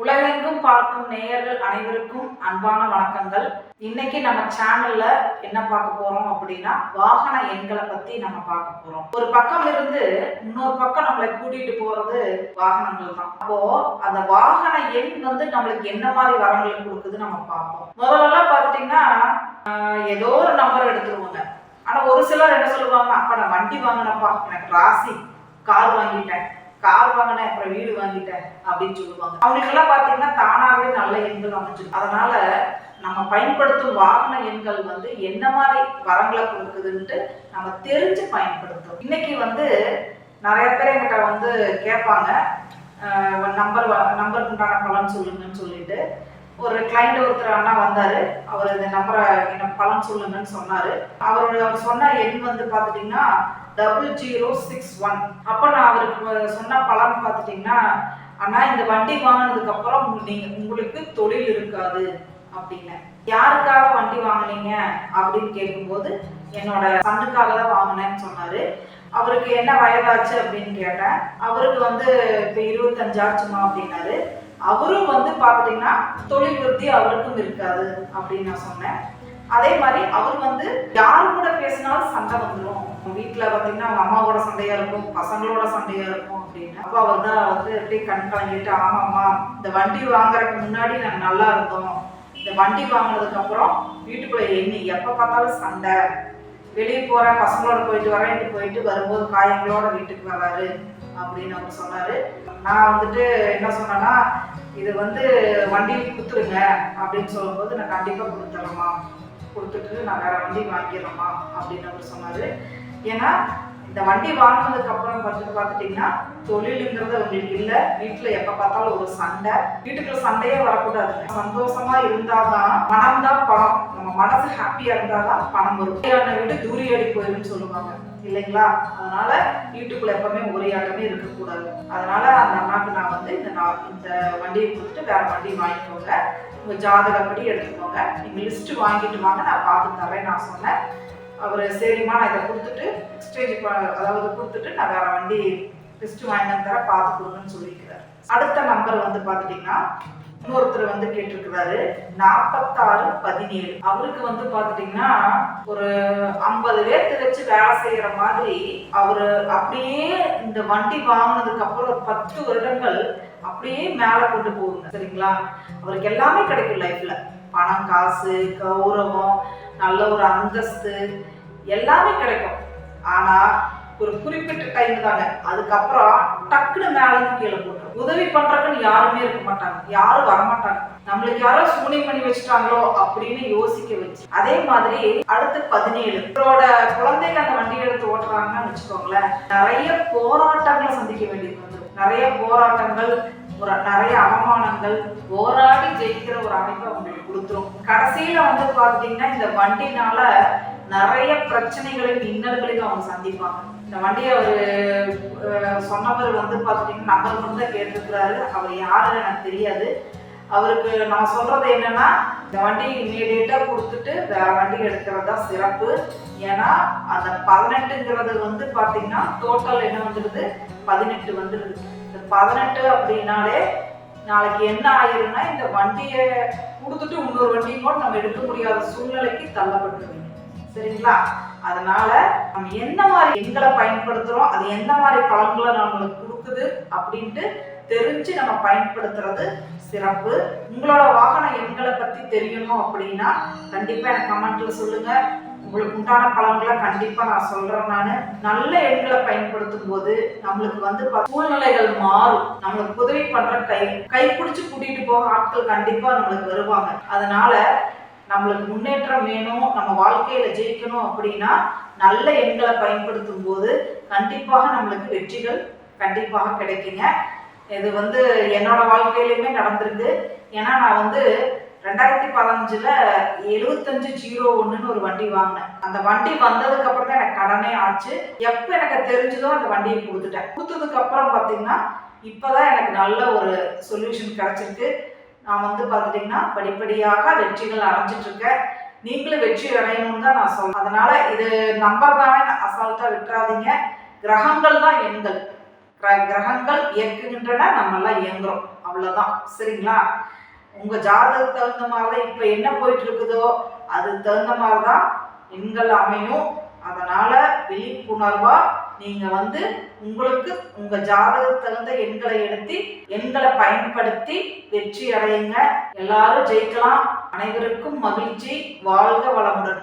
உலகெங்கும் பார்க்கும் நேயர்கள் அனைவருக்கும் அன்பான வணக்கங்கள். இன்னைக்கு நம்ம சேனல்ல என்ன பார்க்க போறோம் அப்படின்னா வாகன எண்களை பத்தி நம்ம பார்க்க போறோம். ஒரு பக்கம் இருந்து இன்னொரு பக்கம் நம்மளை கூட்டிட்டு போறது வாகனங்கள் தான். அப்போ அந்த வாகன எண் வந்து நம்மளுக்கு என்ன மாதிரி வரங்களை கொடுக்குது நம்ம பார்ப்போம். முதல்லலாம் பாத்துட்டீங்கன்னா ஏதோ ஒரு நம்பர் எடுத்துருவாங்க. ஆனா ஒரு சிலர் என்ன சொல்லுவாங்க அப்ப நான் வண்டி வாங்கினப்பா எனக்கு ராசி கார் வாங்கிட்டேன். கார் வாங்கினேன் அப்புறம் வீடு வாங்கிட்டேன் அப்படின்னு சொல்லுவாங்க. அவங்களுக்கெல்லாம் பார்த்தீங்கன்னா தானாகவே நல்ல எண்கள் அமைஞ்சிடும் அதனால நம்ம பயன்படுத்தும் வாகன எண்கள் வந்து என்ன மாதிரி வரங்களை கொடுக்குதுன்ட்டு நம்ம தெரிஞ்சு பயன்படுத்தும் இன்னைக்கு வந்து நிறைய பேர் என்கிட்ட வந்து கேட்பாங்க. நம்பர் நம்பர் உண்டான பலன் சொல்லுங்கன்னு சொல்லிட்டு. ஒரு கிளைண்ட் ஒருத்தர் அண்ணா வந்தாரு. அவர் இந்த நம்பரை என்ன பலன் சொல்லுங்கன்னு சொன்னாரு. அவர் அவர் சொன்ன எண் வந்து பார்த்துட்டிங்கன்னா டபுள் ஜீரோ சிக்ஸ் ஒன் அப்போ நான் அவருக்கு சொன்ன பலன் பார்த்துட்டிங்கன்னா அண்ணா இந்த வண்டி வாங்கினதுக்கு அப்புறம் நீங்க உங்களுக்கு தொழில் இருக்காது அப்படின்னு யாருக்காக வண்டி வாங்குனீங்க? அப்படின்னு கேட்கும்போது என்னோட சனுக்காக தான் வாங்கினேன்னு சொன்னாரு. அவருக்கு என்ன வயதாச்சு அப்படின்னு கேட்டேன். அவருக்கு வந்து இப்போ இருபத்தஞ்சு ஆச்சுமா அப்படின்னாரு. அவரும் வந்து பார்த்துட்டிங்கன்னா தொழில் விருத்தி அவருக்கும் இருக்காது அப்படின்னு நான் சொன்னேன். அதே மாதிரி அவர் வந்து யார் கூட பேசினாலும் சண்டை வந்துடும் வீட்டில் பார்த்தீங்கன்னா அவங்க அம்மாவோட சண்டையா இருக்கும் பசங்களோட சண்டையா இருக்கும் அப்படின்னு. அப்போ அவர் தான் வந்து அப்படியே கண் கலங்கிட்டு ஆமாம்மா இந்த வண்டி வாங்குறதுக்கு முன்னாடி நாங்கள் நல்லா இருந்தோம். இந்த வண்டி வாங்கினதுக்கு அப்புறம் வீட்டுக்குள்ள எண்ணி எப்போ பார்த்தாலும் சண்டை. வெளியே போகிறேன் பசங்களோட போயிட்டு வரேன்ட்டு போயிட்டு வரும்போது காயங்களோட வீட்டுக்கு வராரு அப்படின்னு அவர் சொன்னாரு. நான் வந்துட்டு என்ன சொன்னேன்னா இது வந்து வண்டியில் கொடுத்துருங்க அப்படின்னு சொல்லும்போது நான் கண்டிப்பாக கொடுத்துடலாமா கொடுத்துட்டு நான் வேற வண்டி வாங்கிடலாமா அப்படின்னு அவர் சொன்னாரு. ஏன்னா இந்த வண்டி வாங்கினதுக்கு அப்புறம் பார்த்துட்டு பார்த்துட்டிங்கன்னா தொழிலுங்கிறது உங்களுக்கு இல்லை. வீட்டில் எப்போ பார்த்தாலும் ஒரு சண்டை. வீட்டுக்குள்ள சண்டையே வரக்கூடாது. சந்தோஷமா இருந்தாதான் பணம் தான் பணம். நம்ம மனசு ஹாப்பியா இருந்தாதான் பணம் வரும். உரையாடின வீடு தூரியடி போயிருன்னு சொல்லுவாங்க. இல்லைங்களா? அதனால வீட்டுக்குள்ள எப்பவுமே உரையாட்டமே இருக்கக்கூடாது. அதனால அந்த அம்மாவுக்கு நான் வந்து இந்த நான் இந்த வண்டியை கொடுத்துட்டு வேற வண்டி வாங்கிக்கோங்க. உங்க ஜாதகப்படி எடுத்துக்கோங்க. நீங்க லிஸ்ட் வாங்கிட்டு வாங்க. நான் பார்த்து தரேன் நான் சொன்னேன். அவர் சரிம்மா நான் இதை கொடுத்துட்டு ஸ்டேஜ் அதாவது கொடுத்துட்டு நான் வேற வண்டி லிஸ்ட் வாங்கினு தர பார்த்து கொடுங்கன்னு சொல்லியிருக்கிறார். அடுத்த நம்பர் வந்து பார்த்துட்டிங்கன்னா இன்னொருத்தர் வந்து கேட்டிருக்கிறாரு நாற்பத்தாறு பதினேழு. அவருக்கு வந்து பார்த்துட்டிங்கன்னா ஒரு ஐம்பது பேர்த்து வச்சு வேலை செய்கிற மாதிரி அவர் அப்படியே இந்த வண்டி வாங்கினதுக்கு அப்புறம் பத்து வருடங்கள் அப்படியே மேலே கொண்டு போகுங்க சரிங்களா? அவருக்கு எல்லாமே கிடைக்கும் லைஃப்ல பணம் காசு கௌரவம் நல்ல ஒரு அந்தஸ்து எல்லாமே கிடைக்கும். ஆனா ஒரு குறிப்பிட்ட டைம் தாங்க அதுக்கப்புறம் டக்குன்னு மேல கீழே போட்டுரும். உதவி பண்றதுக்குன்னு யாருமே இருக்க மாட்டாங்க. யாரும் வரமாட்டாங்க. நம்மளுக்கு யாரோ சூனியம் பண்ணி வச்சுட்டாங்களோ அப்படின்னு யோசிக்க வச்சு. அதே மாதிரி அடுத்து பதினேழு. இவரோட குழந்தைங்க அந்த வண்டி எடுத்து ஓட்டுறாங்கன்னு வச்சுக்கோங்களேன் நிறைய போராட்டங்களை சந்திக்க வேண்டியது வந்துடும் நிறைய போராட்டங்கள் ஒரு நிறைய அவமானங்கள் போராடி ஜெயிக்கிற ஒரு அமைப்பு அவங்களுக்கு கொடுத்துரும். கடைசியில வந்து பாத்தீங்கன்னா இந்த வண்டினால நிறைய பிரச்சனைகளையும் இன்னல்களையும் அவங்க சந்திப்பாங்க. இந்த வண்டியை அவர் சொன்னவர் வந்து பார்த்தீங்கன்னா நம்பர் மட்டும் தான் கேட்டிருக்கிறாரு. அவர் யாருன்னு எனக்கு தெரியாது. அவருக்கு நான் சொல்றது என்னன்னா இந்த வண்டி இமீடியட்டா கொடுத்துட்டு வேற வண்டி எடுக்கிறது தான் சிறப்பு. ஏன்னா அந்த பதினெட்டுங்கிறது வந்து பார்த்தீங்கன்னா டோட்டல் என்ன வந்துடுது பதினெட்டு வந்துடுது பதினெட்டு அப்படின்னாலே நாளைக்கு என்ன ஆயிரும்னா இந்த வண்டியை கொடுத்துட்டு இன்னொரு வண்டியும் கூட நம்ம எடுக்க முடியாத சூழ்நிலைக்கு தள்ளப்பட்டுருவீங்க சரிங்களா? அதனால நம்ம எந்த மாதிரி எண்களை பயன்படுத்துகிறோம் அது எந்த மாதிரி பலன்களை நம்மளுக்கு கொடுக்குது அப்படின்ட்டு தெரிஞ்சு நம்ம பயன்படுத்துறது சிறப்பு. உங்களோட வாகன எண்களை பத்தி தெரியணும் அப்படின்னா கண்டிப்பாக எனக்கு கமெண்ட்டில் சொல்லுங்கள் உங்களுக்கு உண்டான பலன்களை கண்டிப்பா நான் சொல்றேன் நான். நல்ல எண்களை பயன்படுத்தும் போது நம்மளுக்கு வந்து சூழ்நிலைகள் மாறும். நம்மளுக்கு உதவி பண்ற கை கை பிடிச்சி கூட்டிட்டு போக ஆட்கள் கண்டிப்பா நம்மளுக்கு வருவாங்க. அதனால நம்மளுக்கு முன்னேற்றம் வேணும் நம்ம வாழ்க்கையில ஜெயிக்கணும் அப்படின்னா நல்ல எண்களை பயன்படுத்தும் போது கண்டிப்பாக நம்மளுக்கு வெற்றிகள் கண்டிப்பாக கிடைக்குங்க. இது வந்து என்னோட வாழ்க்கையிலுமே நடந்திருக்கு. ஏன்னா நான் வந்து ரெண்டாயிரத்தி பதினஞ்சுல எழுபத்தஞ்சு ஜீரோ ஒன்றுன்னு ஒரு வண்டி வாங்கினேன். அந்த வண்டி வந்ததுக்கு அப்புறம் தான் எனக்கு கடனே ஆச்சு. எப்போ எனக்கு தெரிஞ்சதோ அந்த வண்டியை கொடுத்துட்டேன். கொடுத்ததுக்கு அப்புறம் பார்த்தீங்கன்னா இப்போதான் எனக்கு நல்ல ஒரு சொல்யூஷன் கிடைச்சிருக்கு. நான் வந்து பார்த்துட்டிங்கன்னா படிப்படியாக வெற்றிகள் அடைஞ்சிட்டு இருக்கேன். நீங்களும் வெற்றி அடையணும்னு தான் நான் சொல்றேன். அதனால இது நம்பர் தானே அசால்ட்டா விட்டுறாதீங்க. கிரகங்கள் தான் எண்கள். கிர- கிரகங்கள் இயக்குகின்றன நம்ம எல்லாம் இயங்குறோம். அவ்வளவுதான். சரிங்களா? உங்க ஜாதகத்துக்கு தகுந்த மாதிரி தான் இப்ப என்ன போயிட்டு இருக்குதோ அதுக்கு தகுந்த மாதிரி தான் எண்கள் அமையும். அதனால விழிப்புணர்வா நீங்க வந்து உங்களுக்கு உங்க ஜாதகத்துக்கு தகுந்த எண்களை எடுத்து எண்களை பயன்படுத்தி வெற்றி அடையுங்க. எல்லாரும் ஜெயிக்கலாம். அனைவருக்கும் மகிழ்ச்சி. வாழ்க வளமுடன்.